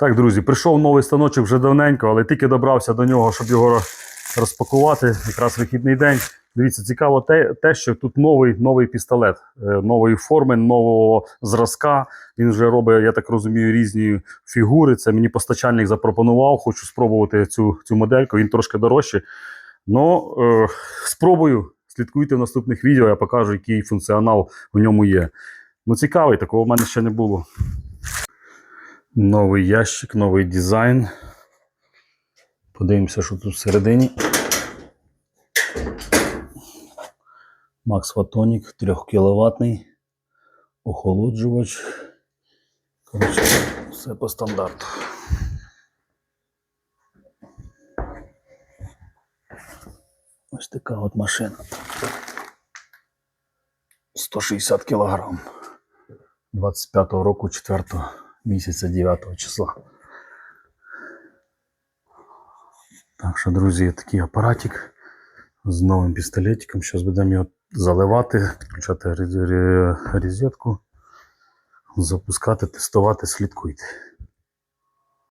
Так, друзі, прийшов новий станочок вже давненько, але тільки добрався до нього, щоб його розпакувати. Якраз вихідний день. Дивіться, цікаво те, те що тут новий, новий пістолет, е, нової форми, нового зразка. Він вже робить, я так розумію, різні фігури. Це мені постачальник запропонував. Хочу спробувати цю, цю модельку. Він трошки дорожчий. Ну, е, спробую. Слідкуйте в наступних відео, я покажу, який функціонал в ньому є. Ну, цікавий, такого в мене ще не було. Новий ящик, новий дизайн. Подивимося, що тут всередині. Max Photonic 3 кВт. Охолоджувач. Коротше, все по стандарту. Ось така от машина. 160 кг. 25-го року 4 місяця 9 числа. Так що, друзі, такий апаратик з новим пістолетиком. Зараз будемо його заливати, підключати рез- розетку, запускати, тестувати, слідкуйте.